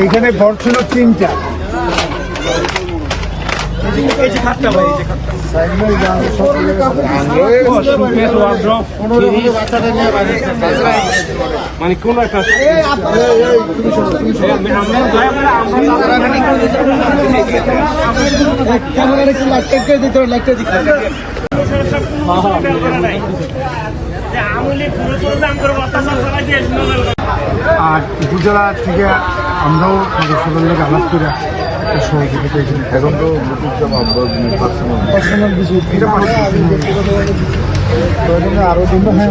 এইখানে ঘর ছিল তিনটা। মানে কোন একটা ক্যামেরার একটু লাইটটা দিতে হবে লাইটটা দিতে হবে আর উপজেলা থেকে আমরাও সকল লোক আলাপ করে একটা সহযোগিতা এখানে এখন তো আরও দিন হ্যাঁ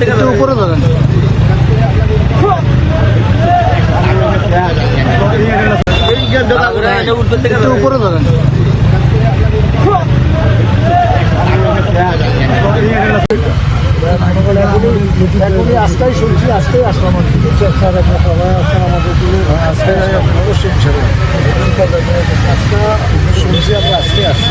দিন উপরে ধরেন একটু উপরে ধরেন আজকেই শুনছি আজকেই আসলাম অবশ্যই শুনছি আমরা আজকে আসছি